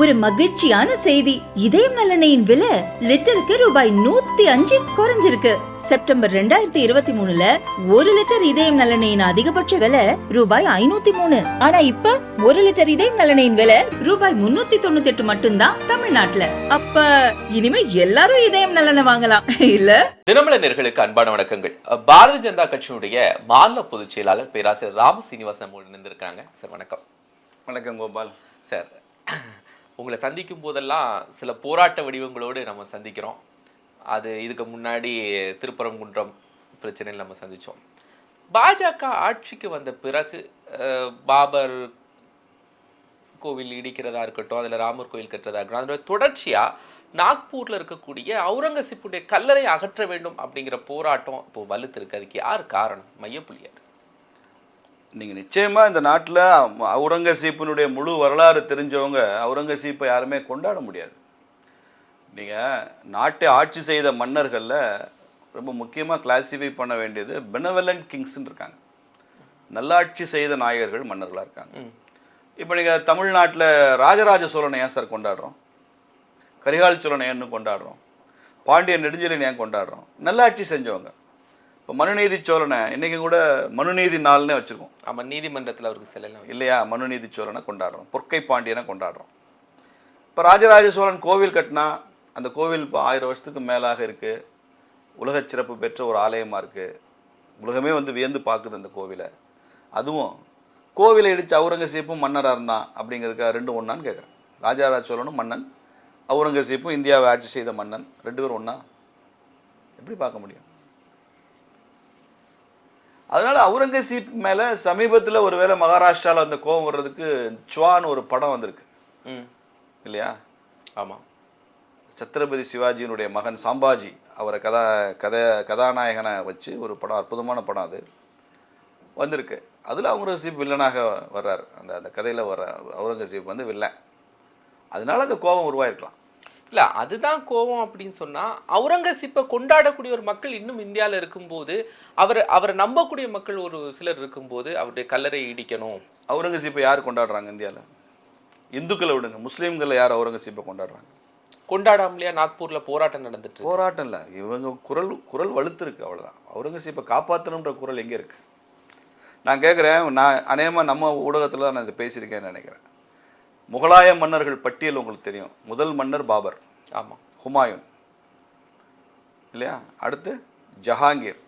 ஒரு மகிழ்ச்சியான செய்தி. இதயம் நலனையின் விலை லிட்டருக்கு ரூபாய் நூத்தி அஞ்சு குறைஞ்சிருக்கு. செப்டம்பர் ரெண்டாயிரத்தி இருபத்தி மூணுல ஒரு லிட்டர் இதயம் நலனையின் அதிகபட்ச விலை ரூபாய் ஐநூத்தி மூணு. ஆனா இப்ப ஒரு லிட்டர் இதயம் நலனையின் விலை ரூபாய் முன்னூத்தி தொண்ணூத்தி எட்டு மட்டும்தான் தமிழ்நாட்டுல. அப்ப இனிமே எல்லாரும் இதயம் நலனை வாங்கலாம். இல்ல? தினமலை நேர்களுக்கு அன்பான வணக்கங்கள். பாரதிய ஜனதா கட்சியினுடைய மாநில பொதுச் செயலாளர் பேராசிரியர் ராம சீனிவாசன் நம்மோடு இணைந்திருக்காங்க சார் வணக்கம். வணக்கம் கோபால். சார் உங்களை சந்திக்கும் போதெல்லாம் சில போராட்ட வடிவங்களோடு நம்ம சந்திக்கிறோம். அது இதுக்கு முன்னாடி திருப்பரங்குன்றம் பிரச்சனையில் நம்ம சந்தித்தோம் பாஜக ஆட்சிக்கு வந்த பிறகு பாபர் கோவில் இடிக்கிறதா இருக்கட்டும் அதில் ராமர் கோயில் கட்டுறதா இருக்கட்டும் அதோட தொடர்ச்சியாக நாக்பூரில் இருக்கக்கூடிய அவுரங்கசீப்புடைய கல்லறை அகற்ற வேண்டும் அப்படிங்கிற போராட்டம் இப்போ வலுத்திருக்கு. அதுக்கு யார் காரணம்? மையப்புள்ளியார் நீங்கள் நிச்சயமாக இந்த நாட்டில் அவுரங்கசீப்பினுடைய முழு வரலாறு தெரிஞ்சவங்க அவுரங்கசீப்பை யாருமே கொண்டாட முடியாது. நீங்கள் நாட்டை ஆட்சி செய்த மன்னர்களில் ரொம்ப முக்கியமாக கிளாசிஃபை பண்ண வேண்டியது பெனவலண்ட் கிங்ஸ்ன்னு இருக்காங்க. நல்லாட்சி செய்த நாயகர்கள் மன்னர்களாக இருக்காங்க. இப்போ நீங்கள் தமிழ்நாட்டில் ராஜராஜ சோழனை ஏன் சார் கொண்டாடுறோம்? கரிகால் சோழனை ஏன்னு கொண்டாடுறோம்? பாண்டியன் நெடுஞ்செழியன் ஏன் கொண்டாடுறோம்? நல்லாட்சி செஞ்சவங்க. இப்போ மனுநீதி சோழனை இன்றைக்கி கூட மனுநீதி நாள்னே வச்சுருக்கோம். ஆமா நீதிமன்றத்தில் அவருக்கு செல்லலாம் இல்லையா? மனுநீதி சோழனை கொண்டாடுறோம். பொற்கை பாண்டியனை கொண்டாடுறோம். இப்போ ராஜராஜ சோழன் கோவில் கட்டினா அந்த கோவில் இப்போ ஆயிரம் வருஷத்துக்கு மேலாக இருக்குது உலகச் சிறப்பு பெற்ற ஒரு ஆலயமாக இருக்குது உலகமே வந்து வியந்து பார்க்குது அந்த கோவிலை. அதுவும் கோவிலை இடித்து அவுரங்கசீப்பும் மன்னராக இருந்தான் அப்படிங்கிறதுக்காக ரெண்டும் ஒன்றான்னு கேட்குறேன் ராஜராஜ சோழனும் மன்னன் அவுரங்கசீப்பும் இந்தியாவை ஆட்சி செய்த மன்னன் ரெண்டு பேரும் ஒன்றா எப்படி பார்க்க முடியும்? அதனால அவுரங்கசீப் மேல சமீபத்தில் ஒருவேளை மகாராஷ்டிரால அந்த கோபம் வர்றதுக்கு சுவான் ஒரு படம் வந்திருக்கு. ம். இல்லையா? ஆமா. சத்ரபதி சிவாஜியினுடைய மகன் சாம்பாஜி அவரை கதா கதை கதாநாயகனை வச்சு ஒரு படம் அற்புதமான படம் அது. வந்திருக்கு. அதில் அவுரங்கசீப் வில்லனாக வர்றார். அந்த அந்த கதையில் வர்ற அவுரங்கசீப் வந்து வில்லன். அதனால அந்த கோபம் உருவாயிருக்கலாம். இல்ல அதுதான் கோபம் அப்படின்னு சொன்னா அவுரங்கசீப்பை கொண்டாடக்கூடிய ஒரு மக்கள் இன்னும் இந்தியால இருக்கும்போது அவர் அவரை நம்பக்கூடிய மக்கள் ஒரு சிலர் இருக்கும்போது அவருடைய கல்லறை இடிக்கணும். அவுரங்கசீப்பை யார் கொண்டாடுறாங்க இந்தியாவில் இந்துக்களை விடுங்க முஸ்லீம்களை யார் அவுரங்கசீப்பை கொண்டாடுறாங்க? கொண்டாடாமலையா நாக்பூர்ல போராட்டம் நடந்துட்டு? போராட்டம் இல்லை இவங்க குரல் குரல் வலுத்திருக்கு அவ்வளோதான் அவுரங்கசீப்பை காப்பாற்றணுன்ற குரல் எங்கே இருக்கு? நான் கேட்குறேன் நான் அநேகமாக நம்ம ஊடகத்தில் நான் இதை பேசியிருக்கேன்னு நினைக்கிறேன். முகலாய மன்னர்கள் பட்டியல் உங்களுக்கு தெரியும். முதல் மன்னர் பாபர். ஆமா. ஹுமாயூன். இல்லையா? அடுத்து ஜஹாங்கீர்.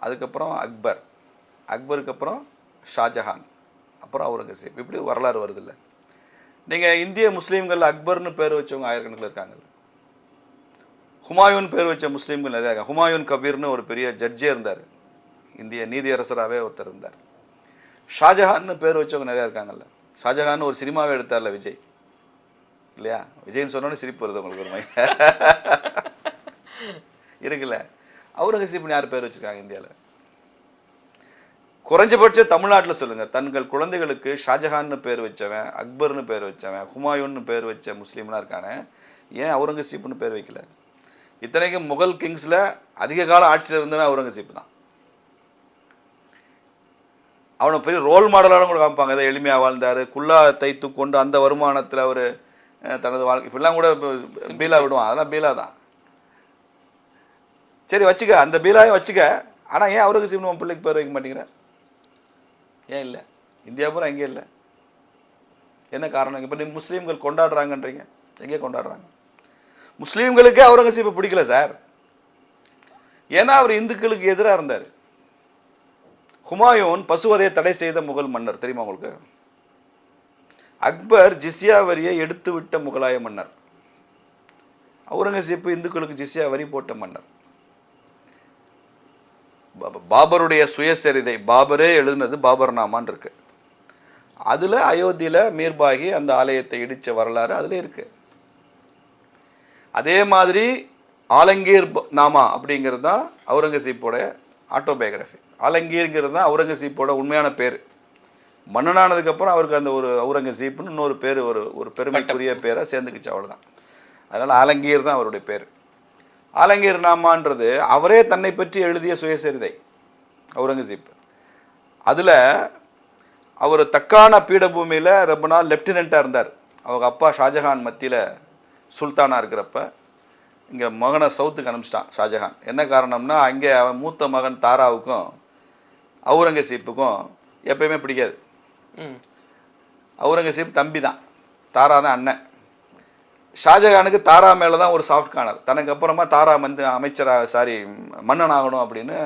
அதுக்கப்புறம் அக்பர். அக்பருக்கு அப்புறம் ஷாஜஹான். அப்புறம் அவுரங்கசீப். இப்படி வரலாறு வருது இல்லை நீங்கள் இந்திய முஸ்லீம்கள் அக்பர்னு பேர் வச்சவங்க ஆயிரக்கணக்கில் இருக்காங்க ஹுமாயூன் பேர் வச்ச முஸ்லீம்கள் நிறைய இருக்காங்க. ஹுமாயூன் கபீர்னு ஒரு பெரிய ஜட்ஜே இருந்தார். இந்திய நீதியரசராகவே ஒருத்தர் இருந்தார். ஷாஜஹான்னு பேர் வச்சவங்க நிறையா இருக்காங்கல்ல. ஷாஜஹான் ஒரு சினிமாவே எடுத்தார்ல விஜய். இல்லையா? விஜய்னு சொன்னோன்னு சிரிப்பு வருது உங்களுக்கு ஒரு மாதிரி. இருக்குல்ல? அவுரங்கசீப்னு யார் பேர் வச்சுருக்காங்க இந்தியாவில் குறைஞ்சபட்ச தமிழ்நாட்டில் சொல்லுங்கள் தங்கள் குழந்தைகளுக்கு ஷாஜஹான்னு பேர் வச்சவன் அக்பர்னு பேர் வச்சவன் ஹுமாயூன்னு பேர் வச்ச முஸ்லீம்லாம் இருக்கானே. ஏன் அவுரங்கசீப்னு பேர் வைக்கல? இத்தனைக்கும் முகல் கிங்ஸில் அதிக கால ஆட்சியில் இருந்தவன் அவுரங்கசீப் தான். அவனை பெரிய ரோல் மாடலான கூட காமிப்பாங்க. ஏதோ எளிமையாக வாழ்ந்தார் குல்லா தைத்து கொண்டு அந்த வருமானத்தில் அவர் தனது வாழ்க்கை இப்படிலாம் கூட இப்போ பீலா விடுவான். அதெல்லாம் பீலா தான். சரி வச்சுக்க. அந்த பீலாவையும் வச்சுக்க. ஆனால் ஏன் அவுரங்கசீப்னு உன் பிள்ளைக்கு பேர் வைக்க மாட்டேங்கிற? ஏன் இல்லை? இந்தியா பூரா எங்கே இல்லை? என்ன காரணம்? இப்போ நீ முஸ்லீம்கள் கொண்டாடுறாங்கன்றீங்க. எங்கே கொண்டாடுறாங்க? முஸ்லீம்களுக்கே அவுரங்கசீப்பை பிடிக்கல சார். ஏன்னா அவர் இந்துக்களுக்கு எதிராக இருந்தார். ஹுமாயூன் பசுவதையை தடை செய்த முகல் மன்னர் தெரியுமா உங்களுக்கு? அக்பர் ஜிஸ்யா வரியை எடுத்து விட்ட முகலாய மன்னர். அவுரங்கசீப்பு இந்துக்களுக்கு ஜிஸ்யா வரி போட்ட மன்னர். பா- பாபருடைய சுயசரிதை பாபரே எழுதுனது பாபர்நாமான் இருக்கு. அதில் அயோத்தியில் மீர்பாகி அந்த ஆலயத்தை இடித்த வரலாறு அதில் இருக்கு. அதே மாதிரி ஆலங்கீர் ப- நாமா அப்படிங்கிறது தான் அவுரங்கசீப்போட ஆட்டோபயோகிராஃபி ஆலங்கீர்ங்கிறது தான் அவுரங்கசீப்போட உண்மையான பேர். மன்னனானதுக்கப்புறம் அவருக்கு அந்த ஒரு அவுரங்கசீப்னு இன்னொரு பேர் ஒரு ஒரு பெருமைக்குரிய பேரை சேர்ந்துக்கிச்சு அவ்வளோதான் அதனால் ஆலங்கீர் தான் அவருடைய பேர். ஆலங்கீர் நாமான்றது அவரே தன்னை பற்றி எழுதிய சுயசரிதை அவுரங்கசீப் அதில் அவர் தக்கான பீடபூமியில் ரொம்ப நாள் லெப்டினண்ட்டாக இருந்தார். அவங்க அப்பா ஷாஜஹான் மத்தியில் சுல்தானாக இருக்கிறப்ப இங்கே மகனை சவுத்துக்கு அனுப்பிச்சிட்டான் ஷாஜஹான். என்ன காரணம்னா அங்கே அவன் மூத்த மகன் தாராவுக்கும் அவுரங்கசீப்புக்கும் எப்பயுமே பிடிக்காது. அவுரங்கசீப் தம்பி தான் தாரா தான் அண்ணன். ஷாஜஹானுக்கு தாரா மேலே தான் ஒரு சாஃப்ட் கார்னர் தனக்கு அப்புறமா தாரா வந்து அமைச்சராக சாரி மன்னன் ஆகணும் அப்படின்னு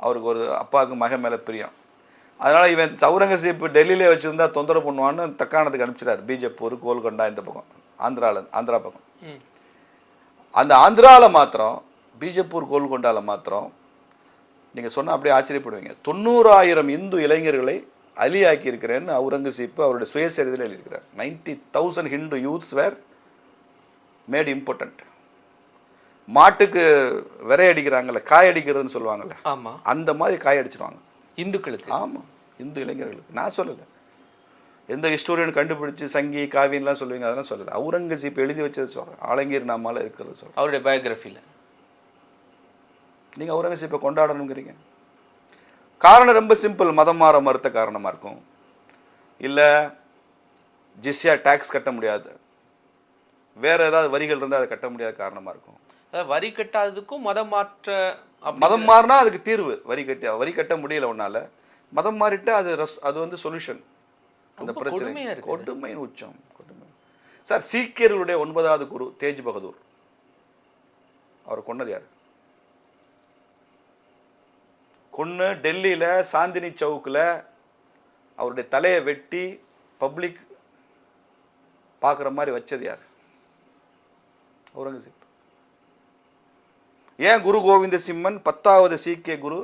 அவருக்கு ஒரு அப்பாவுக்கு மகன் மேலே பிரியம். அதனால் இவன் அவுரங்கசீப் டெல்லியிலே வச்சுருந்தா தொந்தரவு பண்ணுவான்னு தக்காணத்துக்கு அனுப்பிச்சிட்டார். பீஜப்பூர் கோல்கொண்டா இந்த பக்கம். ஆந்திராவில் ஆந்திரா பக்கம். அந்த ஆந்திராவில் மாத்திரம் பீஜப்பூர் கோல்கொண்டாவில் மாத்திரம் நீங்கள் சொன்னால் அப்படியே ஆச்சரியப்படுவீங்க. தொண்ணூறாயிரம் இந்து இளைஞர்களை அலியாக்கி இருக்கிறேன்னு அவுரங்கசீப் அவருடைய சுயசரிதில் எழுதியிருக்கிறார். Ninety thousand Hindu youths were made important. மாட்டுக்கு விரை அடிக்கிறாங்கல்ல காய் அடிக்கிறதுன்னு சொல்லுவாங்கல்ல ஆமா. அந்த மாதிரி காய் அடிச்சிருவாங்க இந்துக்களுக்கு? ஆமாம் இந்து இளைஞர்களுக்கு. நான் சொல்லலை. எந்த ஹிஸ்டோரியன் கண்டுபிடிச்சு சங்கி காவியன்லாம் சொல்லுவீங்க அதெல்லாம் சொல்லலை. அவுரங்கசீப் எழுதி வச்சது சொல்கிறேன் ஆலங்கீர் நாமால இருக்கிறது சொல்கிறேன் அவருடைய பயோகிராஃபியில் நீங்கள் அவுரங்கசீப்பை கொண்டாடணுங்கிறீங்க. காரணம் ரொம்ப சிம்பிள் மதம் மாற மறுத்த காரணமாக இருக்கும். இல்லை ஜிஸ்யா டேக்ஸ் கட்ட முடியாது. வேற ஏதாவது வரிகள் இருந்தால் அதை கட்ட முடியாத காரணமாக இருக்கும். வரி கட்டாததுக்கும் மதம் மாற்ற மதம் மாறினா அதுக்கு தீர்வு. வரி கட்டி வரி கட்ட முடியல உன்னால. மதம் மாறிட்டா அது ரஸ் அது வந்து சொல்யூஷன் அந்த பிரச்சனை. கொடுமையின் உச்சம். கொடுமை. சார் சீக்கியர்களுடைய ஒன்பதாவது குரு தேஜ் பகதூர். அவர் கொன்னது யார்? கொன்னு டெல்லியில சாந்தினி சவுக்கில் அவருடைய தலையை வெட்டி பப்ளிக் பார்க்குற மாதிரி வச்சது யார்? அவுரங்கசீப். ஏன் குரு கோவிந்த சிம்மன் பத்தாவது சீக்கிய குரு?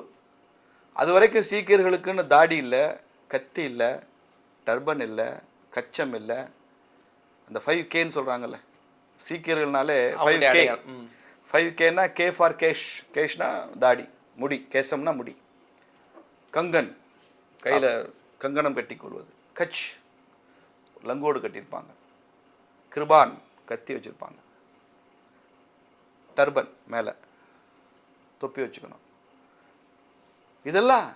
அது வரைக்கும் சீக்கியர்களுக்குன்னு தாடி இல்லை கத்தி இல்லை டர்பன் இல்லை கச்சம் இல்லை. அந்த ஃபைவ் கேன்னு சொல்கிறாங்கல்ல சீக்கியர்கள்னாலே ஃபைவ் கே. ஃபைவ் கேனா கே ஃபார் கேஷ் கேஷ்னா தாடி. முடி கேசம்னா முடி. கங்கன் கையில் கங்கணம் கட்டிக் கொள்வது. கச் லங்கோடு கட்டியிருப்பாங்க. கிருபான் கத்தி வச்சுருப்பாங்க. டர்பன் மேலே தொப்பி வச்சுக்கணும். இதெல்லாம்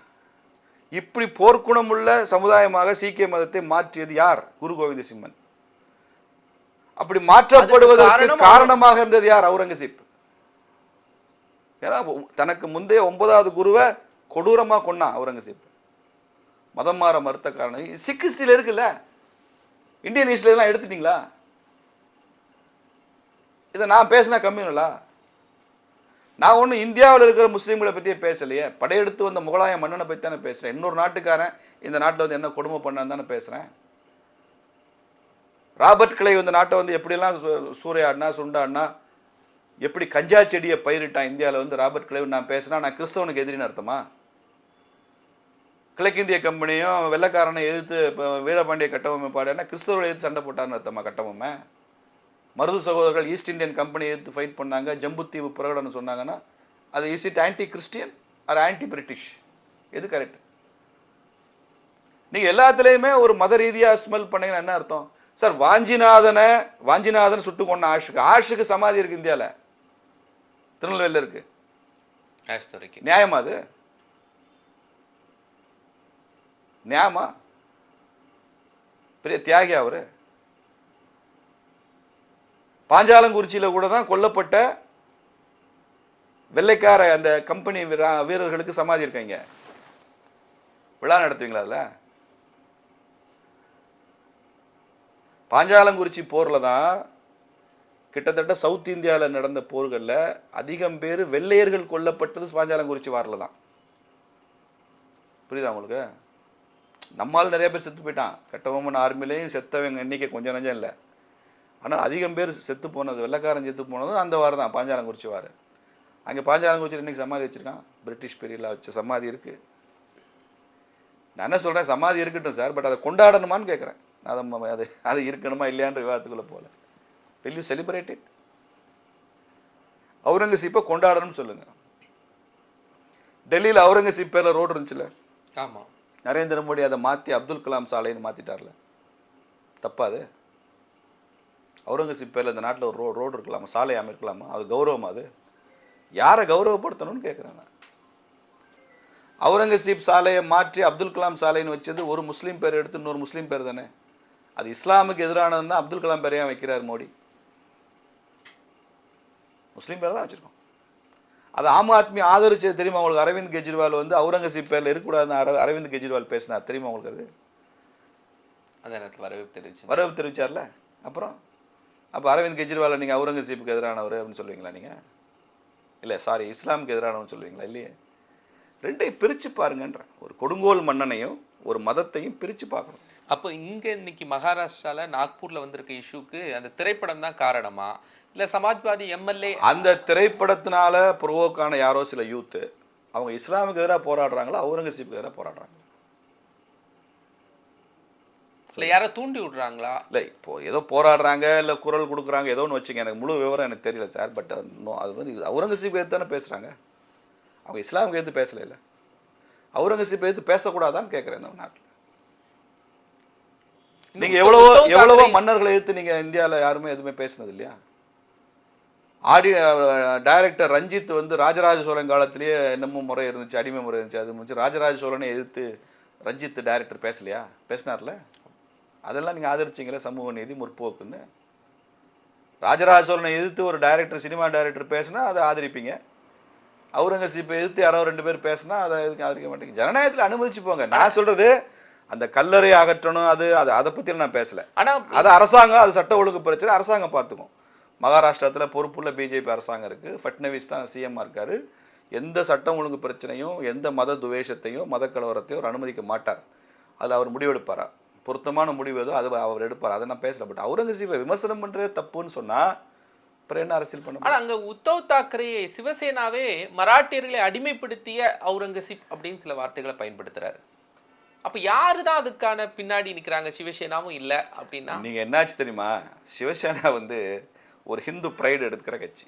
இப்படி போர்க்குணமுள்ள சமுதாயமாக சீக்கிய மதத்தை மாற்றியது யார்? குரு கோவிந்த சிம்மன். அப்படி மாற்றப்படுவதற்கு காரணம் காரணமாக இருந்தது யார்? அவுரங்கசீப். ஏன்னா தனக்கு முந்தைய ஒன்பதாவது குருவை கொடூரமாக கொன்னான் அவுரங்கசீப். மதம் மாற மறுத்த காரணம். சிக் ஹிஸ்டியில் இருக்குல்ல? இந்தியன் ஹிஸ்டரி எடுத்துட்டீங்களா? இதை நான் பேசினா கம்மிங்களா நான் ஒன்றும் இந்தியாவில் இருக்கிற முஸ்லீம்களை பற்றியே பேசலையே. படையெடுத்து வந்த முகலாய மன்னனை பற்றி தானே பேசுகிறேன் இன்னொரு நாட்டுக்காரன் இந்த நாட்டில் வந்து என்ன கொடுமை பண்ணான்னு தானே பேசுகிறேன் ராபர்ட் கிளை இந்த நாட்டை வந்து எப்படிலாம் சூ- சூறையாடினா சுண்டாடினா எப்படி கஞ்சா செடியை பயிரிட்டான் இந்தியாவில் வந்து ராபர்ட் கிளைவ் நான் பேசினா நான் கிறிஸ்தவனுக்கு எதிரின்னு அர்த்தமா? கிழக்கிந்திய கம்பெனியும் வெள்ளைக்காரனை எதிர்த்து இப்போ வீரபாண்டிய கட்டபொம்மை பாடினா கிறிஸ்தவரை எதிர்த்து சண்டை போட்டான்னு அர்த்தமா கட்டபொம்மை மருது சகோதரர்கள் ஈஸ்ட் இந்தியன் கம்பெனி எதிர்த்து ஃபைட் பண்ணாங்க ஜம்புத்தீவு பிரகடனம் சொன்னாங்கன்னா அது is it anti Christian or anti British எது கரெக்ட் நீங்கள் எல்லாத்துலேயுமே ஒரு மத ரீதியாக ஸ்மெல் பண்ணீங்கன்னா என்ன அர்த்தம்? சார் வாஞ்சிநாதனை வாஞ்சிநாதன் சுட்டு கொண்ட ஆஷுக்கு ஆஷுக்கு சமாதி இருக்கு இந்தியாவில் திருநெல்வேலியில் இருக்கு. நியாயமா அது? நியாயமா? பெரிய தியாகி அவரு. பாஞ்சாலங்குறிச்சியில கூட தான் கொல்லப்பட்ட வெள்ளைக்கார அந்த கம்பெனி வீரா- வீரர்களுக்கு சமாதி இருக்காங்க விழா நடத்துவீங்களா அதுல? பாஞ்சாலங்குறிச்சி போர்ல தான் கிட்டத்தட்ட சவுத் இந்தியாவில் நடந்த போர்களில் அதிகம் பேர் வெள்ளையர்கள் கொல்லப்பட்டது பாஞ்சாலங்குறிச்சி வாரில் தான். புரியுதா உங்களுக்கு? நம்மால் நிறைய பேர் செத்து போயிட்டான். கட்டபொம்மன் ஆர்மிலையும் செத்தவங்க எண்ணிக்கை கொஞ்சம் நஞ்சம் இல்லை. ஆனால் அதிகம் பேர் செத்து போனது வெள்ளைக்காரன் செத்து போனதும் அந்த வாரம் தான் பாஞ்சாலங்குறிச்சி வார். அங்கே பாஞ்சாலங்குறிச்சியில் இன்னைக்கு சமாதி வச்சுருக்கான். பிரிட்டிஷ் பீரியடில் வச்ச சமாதி இருக்குது நான் என்ன சொல்கிறேன் சமாதி இருக்கட்டும் சார் பட் அதை கொண்டாடணுமான்னு கேட்குறேன் அதை அது அது இருக்கணுமா இல்லையான்ற விவாதத்துக்குள்ளே போகல. Will you celebrate it? அவுரங்கசீப்பை கொண்டாடணும்னு சொல்லுங்க. டெல்லியில் அவுரங்கசீப் பேரில் ரோடு இருந்துச்சுல? ஆமா. நரேந்திர மோடி அதை மாற்றி அப்துல் கலாம் சாலைன்னு மாற்றிட்டார்ல தப்பா அது? அவுரங்கசீப் பேரில் இந்த நாட்டில் ஒரு ரோ ரோடு இருக்கலாமா? சாலை அமைக்கலாமா அது கௌரவமா அது? யாரை கௌரவப்படுத்தணும்னு கேட்குறேன் நான். அவுரங்கசீப் சாலையை மாற்றி அப்துல் கலாம் சாலைன்னு வச்சது ஒரு முஸ்லீம் பேர் எடுத்து இன்னொரு முஸ்லீம் பேர் தானே? அது இஸ்லாமுக்கு எதிரானதுன்னா அப்துல் கலாம் பேரையா வைக்கிறார் மோடி? முஸ்லீம் பேரை தான் வச்சிருக்கோம். அது ஆம் ஆத்மி ஆதரிச்சது தெரியுமா உங்களுக்கு? அரவிந்த் கெஜ்ரிவால் வந்து அவுரங்கசீப் பேர்ல இருக்கக்கூடாதுன்னு அர- அரவிந்த் கெஜ்ரிவால் பேசினார். தெரியுமா உங்களுக்கு அது? அந்த நேரத்தில் வரவேற்பு தெரிவிச்சு. வரவு தெரிவிச்சார்ல? அப்புறம்? அப்போ அரவிந்த் கெஜ்ரிவாலை நீங்கள் அவுரங்கசீப்புக்கு எதிரானவர் அப்படின்னு சொல்லுவீங்களா நீங்கள் இல்லை சாரி இஸ்லாமுக்கு எதிரானவன்னு சொல்லுவீங்களா? இல்லையே. ரெண்டையும் பிரித்து பாருங்கன்றேன் ஒரு கொடுங்கோல் மன்னனையும் ஒரு மதத்தையும் பிரித்து பார்க்கணும். அப்போ இங்க இன்னைக்கு மகாராஷ்டிரால நாக்பூர்ல வந்திருக்க இஷ்யூக்கு அந்த திரைப்படம் தான் காரணமா? இல்ல சமாஜ்வாதி எம்எல்ஏ அந்த திரைப்படத்தினால புரோவோக்கான யாரோ சில யூத்து அவங்க இஸ்லாமுக்கு எதிராக போராடுறாங்களா அவுரங்கசீப்புக்கு எதிராக போராடுறாங்க. இல்ல யாரோ தூண்டி விடுறாங்களா? இல்லை இப்போ ஏதோ போராடுறாங்க இல்லை குரல் கொடுக்குறாங்க ஏதோ ஒன்று வச்சுங்க எனக்கு முழு விவரம் எனக்கு தெரியல சார் பட் அது வந்து அவுரங்கசீப் எடுத்து தானே பேசுகிறாங்க அவங்க இஸ்லாமுக்கு எடுத்து பேசல இல்லை. அவுரங்கசீப் எடுத்து பேசக்கூடாதான்னு கேட்குறேன் இந்த நாட்டில். நீங்கள் எவ்வளவோ எவ்வளவோ மன்னர்களை எடுத்து நீங்கள் இந்தியாவில் யாருமே எதுவுமே பேசுனது இல்லையா ஆடி டைரக்டர் ரஞ்சித் வந்து ராஜராஜ சோழன் காலத்திலேயே என்னமோ முறை இருந்துச்சு அடிமை முறை இருந்துச்சு அது முடிச்சு ராஜராஜ சோழனை எதிர்த்து ரஞ்சித் டைரக்டர் பேசலையா? பேசினார்ல? அதெல்லாம் நீங்கள் ஆதரிச்சீங்களே சமூக நீதி முற்போக்குன்னு. ராஜராஜ சோழனை எதிர்த்து ஒரு டைரக்டர் சினிமா டைரக்டர் பேசினா அதை ஆதரிப்பீங்க. அவுரங்கசீப்பை எதிர்த்து யாரோ ரெண்டு பேர் பேசினா அதை எதுக்கு ஆதரிக்க மாட்டீங்க. ஜனநாயகத்தில் அனுமதிச்சு போங்க. நான் சொல்றது அந்த கல்லறை அகற்றணும் அது அது அதை பற்றி நான் பேசல. ஆனா அது அரசாங்கம் அது சட்ட ஒழுங்கு பிரச்சனை அரசாங்கம் பார்த்துக்கும். மகாராஷ்டிரத்தில் பொறுப்புள்ள பிஜேபி அரசாங்கம் இருக்குது ஃபட்னவிஸ் தான் சிஎம்மாக இருக்காரு. எந்த சட்டம் ஒழுங்கு பிரச்சனையும் எந்த மத துவேஷத்தையும் மத கலவரத்தையும் அவர் அனுமதிக்க மாட்டார். அதில் அவர் முடிவெடுப்பாரா? பொருத்தமான முடிவு ஏதோ அது அவர் எடுப்பார்? அதை நான் பேசல. பட் அவுரங்கசீப்பை விமர்சனம் பண்ணுறதே தப்புன்னு சொன்னால் அப்புறம் என்ன அரசியல் பண்ண ஆனா அங்க உத்தவ் தாக்கரே சிவசேனாவே மராட்டியர்களை அடிமைப்படுத்திய அவுரங்கசீப் அப்படின்னு சில வார்த்தைகளை பயன்படுத்துறாரு. அப்ப யாரு தான் அதுக்கான பின்னாடி நிக்கிறாங்க? சிவசேனாவும் இல்ல அப்படின்னா? நீங்கள் என்னாச்சு தெரியுமா? சிவசேனா வந்து ஒரு ஹிந்து ப்ரைடு எடுக்கிற கட்சி.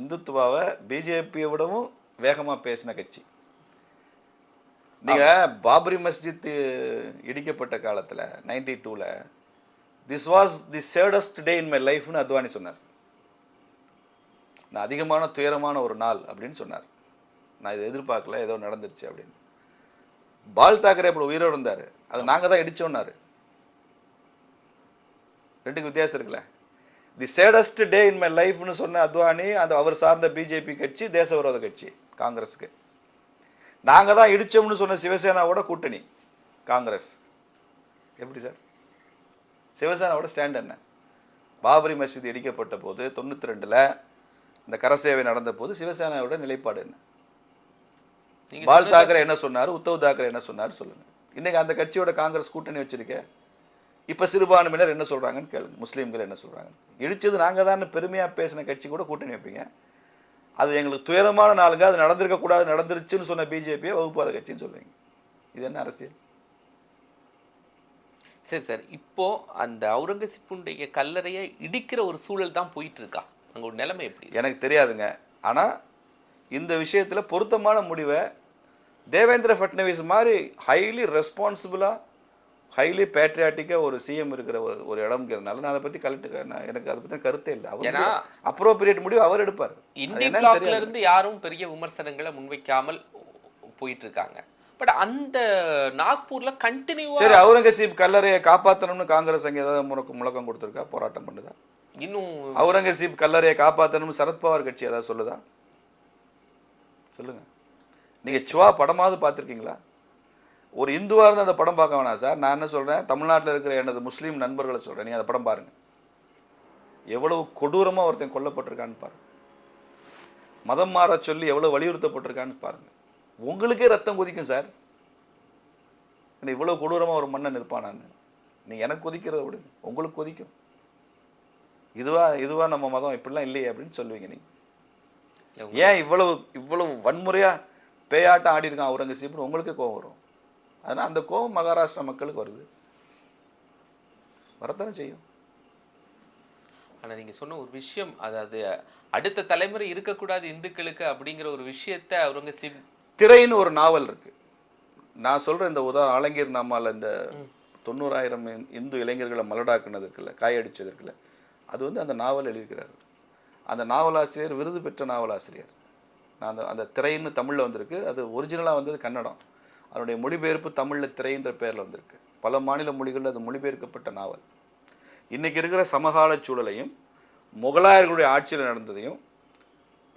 இந்துத்துவாவை பிஜேபியை விடவும் வேகமாக பேசின கட்சி. நீங்க பாபரி மஸ்ஜித் இடிக்கப்பட்ட காலத்துல நைன்டி டூவில் this was the saddest day in my லைஃப்னு அத்வானி சொன்னார். நான் அதிகமான துயரமான ஒரு நாள் அப்படின்னு சொன்னார். நான் இதை எதிர்பார்க்கல ஏதோ நடந்துருச்சு அப்படின்னு. பால் தாக்கரே அப்படி உயிரோடு இருந்தார். அது நாங்கள் தான் இடிச்சோன்னாரு ரெண்டுக்கு வித்தியாசம் இருக்குல்ல. தி சேடஸ்ட் டே இன் மை லைஃப்னு சொன்ன அத்வானி அந்த அவர் சார்ந்த பிஜேபி கட்சி தேச விரோத கட்சி காங்கிரஸுக்கு. நாங்கள் தான் இடித்தோம்னு சொன்ன சிவசேனாவோட கூட்டணி காங்கிரஸ். எப்படி சார்? சிவசேனாவோட ஸ்டாண்ட் என்ன? பாபரி மசீது இடிக்கப்பட்ட போது தொண்ணூற்றி ரெண்டில் இந்த கரசேவை நடந்த போது சிவசேனாவோட நிலைப்பாடு என்ன? பால் தாக்கரே என்ன சொன்னார்? உத்தவ் தாக்கரே என்ன சொன்னார் சொல்லுங்க. இன்னைக்கு அந்த கட்சியோட காங்கிரஸ் கூட்டணி வச்சிருக்க இப்ப சிறுபான்மையினர் என்ன சொல்றாங்கன்னு கேளுங்க. முஸ்லீம்கள் என்ன சொல்றாங்க இடிச்சது நாங்க தான் பெருமையா பேசின கட்சி கூட கூட்டணி வைப்பீங்க. அது எங்களுக்கு துயரமான நாளுங்க. அது நடந்திருக்க கூடாது நடந்துருச்சுன்னு சொன்ன பிஜேபியை வகுப்பாத கட்சின்னு சொல்லுவீங்க. இது என்ன அரசியல்? சரி சார். இப்போ அந்த அவுரங்கசீப்புடைய கல்லறையை இடிக்கிற ஒரு சூழல் தான் போயிட்டு இருக்கா? அங்க ஒரு நிலைமை எப்படி எனக்கு தெரியாதுங்க. ஆனா இந்த விஷயத்துல பொருத்தமான முடிவை தேவேந்திர ஃபட்னவிஸ் மாதிரி ஹைலி ரெஸ்பான்சிபிளா ஹைலி பேட்ரியாட்டிக்காக ஒரு சிஎம் இருக்கிற ஒரு ஒரு இடம்ங்கிறதுனால நான் அதை பற்றி கலெக்ட் நான் எனக்கு அதை பற்றி கருத்தே இல்லை. அவர் அப்ரோப்ரியேட் முடிவு அவர் எடுப்பார். அது இந்தி என்னன்னு பிளாக்ல தெரியாது. இருந்து யாரும் பெரிய விமர்சனங்களை முன்வைக்காமல் போயிட்டு இருக்காங்க பட் அந்த நாக்பூர்ல கண்டினியூவா சரி அவுரங்கசீப் கல்லறையை காப்பாற்றணும்னு காங்கிரஸ் அங்கே ஏதாவது முழக்கம் முழக்கம் கொடுத்துருக்கா? போராட்டம் பண்ணுதா? இன்னும் அவுரங்கசீப் கல்லறையை காப்பாற்றணும்னு சரத்பவார் கட்சி ஏதாவது சொல்லுதா? சொல்லுங்கள் நீங்கள் சுவா படமாவது பார்த்துருக்கீங்களா? ஒரு இந்துவாக இருந்தால் அந்த படம் பார்க்க வேணாம் சார். நான் என்ன சொல்கிறேன் தமிழ்நாட்டில் இருக்கிற எனது முஸ்லீம் நண்பர்களை சொல்கிறேன் நீங்கள் அந்த படம் பாருங்கள் எவ்வளவு கொடூரமாக ஒருத்தன் கொல்லப்பட்டிருக்கான்னு பாருங்கள் மதம் மாற சொல்லி எவ்வளோ வலியுறுத்தப்பட்டிருக்கான்னு பாருங்கள் உங்களுக்கே ரத்தம் கொதிக்கும் சார். என்ன இவ்வளோ கொடூரமாக ஒரு மன்னன் நான் நீ எனக்கு கொதிக்கிறத விடுங்க. உங்களுக்கு கொதிக்கும். இதுவா இதுவா நம்ம மதம் இப்படிலாம் இல்லையே அப்படின்னு சொல்லுவீங்க நீங்கள் ஏன் இவ்வளவு இவ்வளவு வன்முறையா பேயாட்டம் ஆடி இருக்கான் அவுரங்கசீப்னு உங்களுக்கு கோவம் வரும். அதனால் அந்த கோவம் மகாராஷ்டிரா மக்களுக்கு வருது. வரத்தானே செய்யும். ஆனா நீங்க சொன்ன ஒரு விஷயம் அதாவது அடுத்த தலைமுறை இருக்கக்கூடாது இந்துக்களுக்கு அப்படிங்கிற ஒரு விஷயத்த அவுரங்கசீப் திரைன்னு ஒரு நாவல் இருக்கு. நான் சொல்ற இந்த உதா ஆலங்கீர் நாமால இந்த தொண்ணூறாயிரம் இந்- இந்து இளைஞர்களை மலடாக்குனது இருக்குல்ல காயடிச்சது இருக்குல்ல அது வந்து அந்த நாவல் எழுதியிருக்கிறார். அந்த நாவலாசிரியர் விருது பெற்ற நாவலாசிரியர். நான் அந்த அந்த திரைன்னு தமிழில் வந்திருக்கு. அது ஒரிஜினலாக வந்தது கன்னடம். அதனுடைய மொழிபெயர்ப்பு தமிழில் திரைன்ற பேரில் வந்திருக்கு. பல மாநில மொழிகளில் அது மொழிபெயர்க்கப்பட்ட நாவல். இன்றைக்கி இருக்கிற சமகால சூழலையும் முகலாயர்களுடைய ஆட்சியில் நடந்ததையும்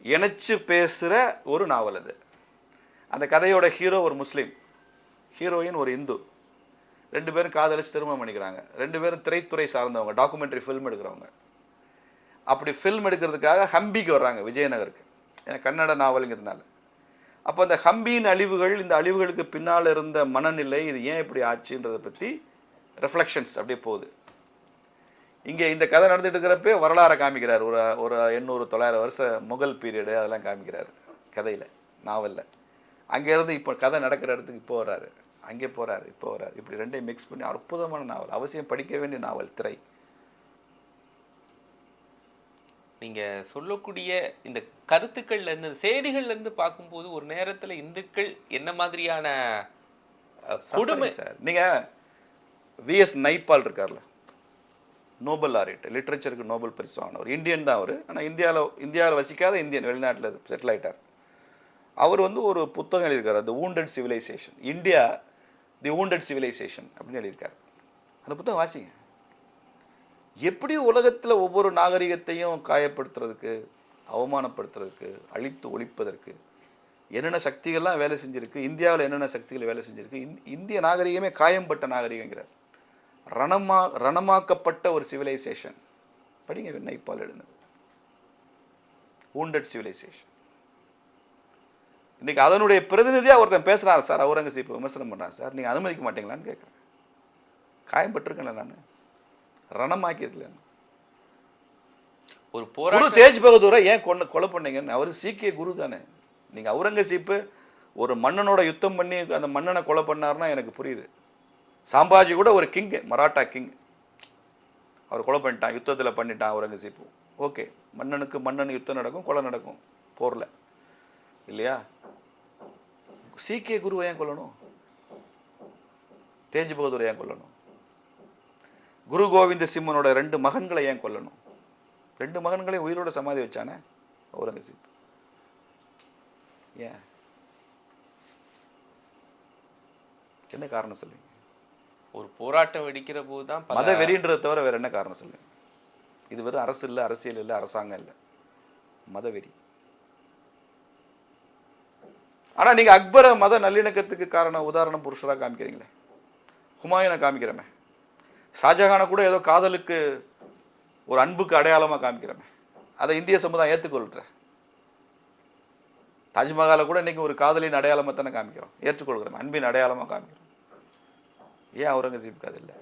இணைச்சு பேசுகிற ஒரு நாவல் அது. அந்த கதையோட ஹீரோ ஒரு முஸ்லீம். ஹீரோயின் ஒரு இந்து. ரெண்டு பேரும் காதலிச்சு திருமணம் பண்ணிக்கிறாங்க. ரெண்டு பேரும் திரைத்துறை சார்ந்தவங்க டாக்குமெண்ட்ரி ஃபில்ம் எடுக்கிறவங்க. அப்படி ஃபில்ம் எடுக்கிறதுக்காக ஹம்பிக்கு வர்றாங்க விஜயநகருக்கு. ஏன்னா கன்னட நாவலுங்கிறதுனால. அப்போ அந்த ஹம்பியின் அழிவுகள் இந்த அழிவுகளுக்கு பின்னால் இருந்த மனநிலை இது ஏன் இப்படி ஆச்சுன்றதை பற்றி ரெஃப்ளெக்ஷன்ஸ் அப்படியே போகுது. இங்கே இந்த கதை நடந்துட்டு இருக்கிறப்பே வரலாறை காமிக்கிறார். ஒரு ஒரு எண்ணூறு தொள்ளாயிரம் வருஷம் முகல் பீரியடு அதெல்லாம் காமிக்கிறார் கதையில் நாவலில். அங்கேருந்து இப்போ கதை நடக்கிற இடத்துக்கு இப்போ வர்றாரு. அங்கே போகிறாரு இப்போ வர்றாரு. இப்படி ரெண்டையும் மிக்ஸ் பண்ணி அற்புதமான நாவல். அவசியம் படிக்க வேண்டிய நாவல் திரை. நீங்க சொல்லக்கூடிய இந்த கருத்துக்கள்ல இருந்து செய்திகள்ல இருந்து பார்க்கும்போது ஒரு நேரத்துல இந்துக்கள் என்ன மாதிரியான கொடுமை சார் நீங்கள் விஎஸ் நைப்பால் இருக்கார்ல நோபல் ஆரிட் லிட்ரேச்சருக்கு நோபல் பரிசு வாங்கினவர். இந்தியன் தான் அவர். ஆனால் இந்தியாவில் இந்தியாவில் வசிக்காத இந்தியன் வெளிநாட்டில் செட்டில் ஆயிட்டார். அவர் வந்து ஒரு புத்தகம் எழுதியிருக்காரு the wounded civilisation India the wounded civilisation அப்படின்னு எழுதியிருக்காரு. அந்த புத்தகம் வாசிங்க. எப்படி உலகத்தில் ஒவ்வொரு நாகரிகத்தையும் காயப்படுத்துறதுக்கு அவமானப்படுத்துறதுக்கு அழித்து ஒழிப்பதற்கு என்னென்ன சக்திகள்லாம் வேலை செஞ்சுருக்கு இந்தியாவில் என்னென்ன சக்திகள் வேலை செஞ்சுருக்கு இந்- இந்திய நாகரிகமே காயம்பட்ட நாகரிகங்கிறார். ரணமா ரணமாக்கப்பட்ட ஒரு சிவிலைசேஷன் படிங்க நைப்பால் எழுந்தது ஊண்டட் சிவிலைசேஷன் இன்றைக்கி அதனுடைய பிரதிநிதியாக ஒருத்தன் பேசுகிறார் சார் அவுரங்கசீப் விமர்சனம் பண்ணுறான் சார். நீங்கள் அனுமதிக்க மாட்டீங்களான்னு கேட்குறேன் காயம்பட்டிருக்கேன்ல நான். ரணமாக்கியிருக்கல ஒரு போராட்டம் தேஜ் பகதூரை ஏன் கொண்டு கொலை பண்ணீங்கன்னு? அவர் சீக்கிய குரு தானே. நீங்கள் அவுரங்கசீப்பு ஒரு மன்னனோட யுத்தம் பண்ணி அந்த மன்னனை கொலை பண்ணாருன்னா எனக்கு புரியுது. சாம்பாஜி கூட ஒரு கிங் மராட்டா கிங் அவர் கொலை பண்ணிட்டான் யுத்தத்தில் பண்ணிட்டான் அவுரங்கசீப்பு. ஓகே மன்னனுக்கு மன்னன் யுத்தம் நடக்கும் கொலை நடக்கும். போரில். இல்லையா? சீக்கிய குருவை ஏன் கொல்லணும்? தேஜ் பகதூரை ஏன் கொல்லணும்? குரு கோவிந்த சிம்மனோட ரெண்டு மகன்களை ஏன் கொல்லணும்? ரெண்டு மகன்களையும் உயிரோட சமாதி வச்சானே? அவுரங்கசீப் ஏன்? என்ன காரணம் சொல்லுங்க ஒரு போராட்டம் வெடிக்கிற போது தான் மத வெறின்றதை தவிர வேற என்ன காரணம் சொல்லுங்க இது வெறும் அரசு இல்லை அரசியல் இல்லை அரசாங்கம் இல்லை. மத வெறி. ஆனா நீங்க அக்பரை மத நல்லிணக்கத்துக்கு காரணம் உதாரணம் புருஷரா காமிக்கிறீங்களே. ஹுமாயூனை காமிக்கிறமே. ஷாஜஹானை கூட ஏதோ காதலுக்கு ஒரு அன்புக்கு அடையாளமா காமிக்கிறமே. அதை இந்திய சமுதாயம் ஏற்றுக்கொள்கிற தாஜ்மஹாலை கூட இன்னைக்கு ஒரு காதலின் அடையாளமா தானே காமிக்கிறோம். ஏற்றுக்கொள்கிறோம். அன்பின் அடையாளமா காமிக்கிறோம். ஏன் அவுரங்கசீப்க்கு அது இல்லை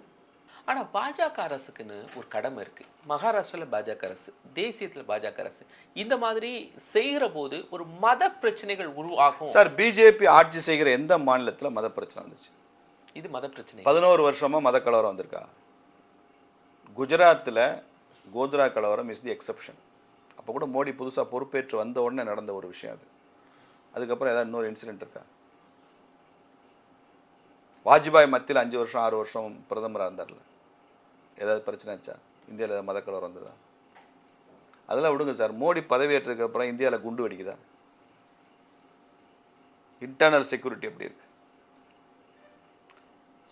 ஆனா பாஜக அரசுக்குன்னு ஒரு கடமை இருக்கு. மகாராஷ்டிரால பாஜக அரசு தேசியத்துல பாஜக அரசு. இந்த மாதிரி செய்கிற போது ஒரு மத பிரச்சனைகள் உருவாகும் சார் பிஜேபி ஆட்சி செய்கிற எந்த மாநிலத்துல மத பிரச்சனை வந்துச்சு? இது மத பிரச்சனை. பதினோரு வருஷமா மத கலவரம் வந்திருக்கா? குஜராத்தில் கோத்ரா கலவரம் இஸ் தி எக்ஸப்ஷன் அப்போ கூட மோடி புதுசாக பொறுப்பேற்று வந்த உடனே நடந்த ஒரு விஷயம் அது. அதுக்கப்புறம் ஏதாவது இன்னொரு இன்சிடென்ட் இருக்கா? வாஜ்பாய் மத்தியில் அஞ்சு வருஷம் ஆறு வருஷம் பிரதமராக இருந்தார்ல. ஏதாவது பிரச்சனை ஆச்சா? இந்தியாவில் ஏதாவது மத கலவரம் வந்ததா? அதெல்லாம் விடுங்க சார். மோடி பதவியேற்றதுக்கு அப்புறம் இந்தியாவில் குண்டு வெடிக்குதா? இன்டர்னல் செக்யூரிட்டி எப்படி இருக்கு?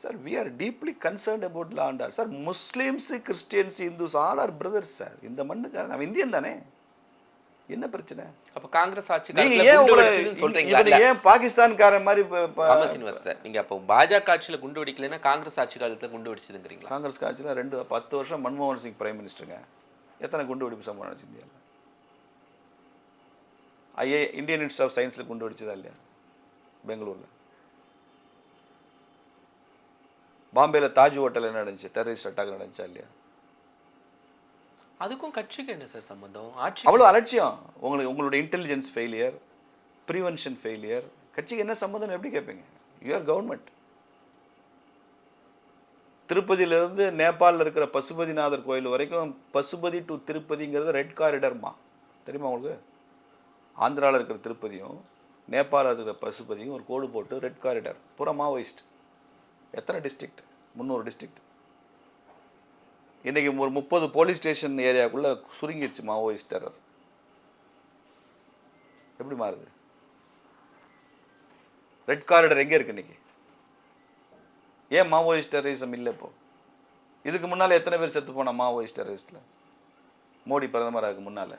Sir we are deeply concerned about law and sir Muslims Christians Hindus all are brothers sir இந்த மண்ணுக்கார நம்ம இந்தியன் தானே? என்ன பிரச்சனை? அப்ப காங்கிரஸ் ஆட்சி நீங்க ஏன் உங்களை இல்ல. ஏன் பாகிஸ்தான்காரன் மாதிரி சார். நீங்க அப்போ பாஜக ஆட்சியில குண்டு வெடிக்கலைன்னா காங்கிரஸ் ஆட்சி காலத்துல குண்டு வெடிச்சதுங்கிறீங்களா? காங்கிரஸ் ஆட்சியில் ரெண்டு பத்து வருஷம் மன்மோகன் சிங் பிரைம் மினிஸ்டருங்க எத்தனை குண்டு வெடிப்பு சம்பவம் நடந்துச்சு இந்தியாவில் ஐஏ இந்தியன் இன்ஸ்டியூட் ஆஃப் சயின்ஸில் குண்டு வெடிச்சதா இல்லையா? பெங்களூரில். பாம்பேல தாஜ் ஹோட்டல் என்ன நடந்துச்சு? டெரரிஸ்ட் அட்டாக் நடந்துச்சா இல்லையா? அதுக்கும் கட்சிக்கு என்ன சார் சம்பந்தம்? ஆட்சி அவ்வளோ அலட்சியம். உங்களுக்கு உங்களுடைய இன்டெலிஜென்ஸ் ஃபெயிலியர் ப்ரிவென்ஷன் ஃபெயிலியர் கட்சிக்கு என்ன சம்மந்தம் எப்படி கேட்பீங்க? யூஆர் கவர்மெண்ட் திருப்பதியிலிருந்து நேபாளில் இருக்கிற பசுபதிநாதர் கோயில் வரைக்கும் பசுபதி டு திருப்பதிங்கிறது ரெட் காரிடர்மா தெரியுமா உங்களுக்கு? ஆந்திராவில் இருக்கிற திருப்பதியும் நேபாளில் இருக்கிற பசுபதியும் ஒரு கோடு போட்டு ரெட் காரிடர் பூரா மாவோயிஸ்ட் எத்தனை டிஸ்ட்ரிக்ட் முந்நூறு டிஸ்ட்ரிக்ட் இன்றைக்கி ஒரு முப்பது போலீஸ் ஸ்டேஷன் ஏரியாவுக்குள்ளே சுருங்கிடுச்சு மாவோயிஸ்ட் டெரர் எப்படி மாறுது? ரெட் காரிடர் எங்கே இருக்கு இன்றைக்கி ஏன் மாவோயிஸ்ட் டெரரிசம் இல்லை இப்போது இதுக்கு முன்னால் எத்தனை பேர் செத்து போனா மாவோயிஸ்ட் டெரரிஸ்டில் மோடி பிரதமராக முன்னால்.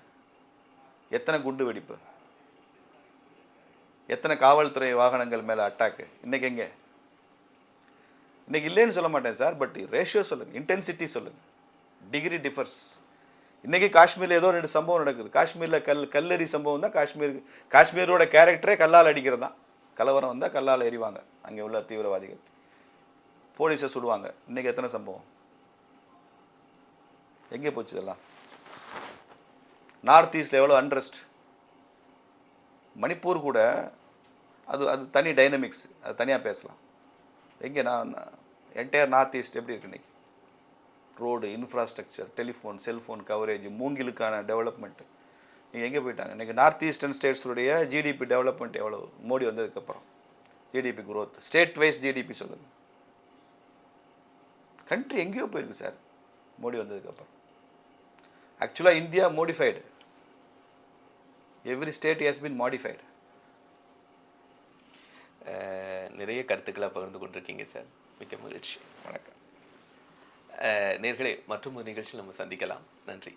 எத்தனை குண்டு வெடிப்பு? எத்தனை காவல்துறை வாகனங்கள் மேலே அட்டாக்கு இன்னைக்கு எங்கே? இன்றைக்கி இல்லைன்னு சொல்ல மாட்டேன் சார் பட் ரேஷியோ சொல்லுங்கள் இன்டென்சிட்டி சொல்லுங்கள் டிகிரி டிஃபர்ஸ் இன்றைக்கி காஷ்மீரில் ஏதோ ரெண்டு சம்பவம் நடக்குது. காஷ்மீரில் கல் கல்லெறி சம்பவம் தான் காஷ்மீர் காஷ்மீரோட கேரக்டரே கல்லால் அடிக்கிறது தான். கலவரம் வந்தால் கல்லால் எறிவாங்க. அங்கே உள்ள தீவிரவாதிகள். போலீஸை சுடுவாங்க. இன்றைக்கி எத்தனை சம்பவம்? எங்கே போச்சு இதெல்லாம்? நார்த் ஈஸ்டில் எவ்வளோ அண்ட்ரஸ்ட் மணிப்பூர் கூட அது அது தனி டைனமிக்ஸ் அது தனியாக பேசலாம். எங்கே நான் என்டையர் நார்த் ஈஸ்ட் எப்படி இருக்கு இன்னைக்கு? Road infrastructure telephone cellphone coverage மூங்கிலுக்கான development நீங்கள் எங்கே போயிட்டாங்க? இன்றைக்கி நார்த் ஈஸ்டர்ன் ஸ்டேட்ஸுடைய ஜிடிபி டெவலப்மெண்ட் எவ்வளோ மோடி வந்ததுக்கப்புறம் GDP growth state wise GDP சொல்லுங்கள் கண்ட்ரி எங்கேயோ போயிருக்கு சார். மோடி வந்ததுக்கப்புறம் ஆக்சுவலாக India modified every state has been modified நிறைய கருத்துக்களை பகிர்ந்து கொண்டிருக்கீங்க சார். மிக்க மகிழ்ச்சி. வணக்கம். நேர்களே மற்றும் ஒரு நிகழ்ச்சியில் நம்ம சந்திக்கலாம். நன்றி.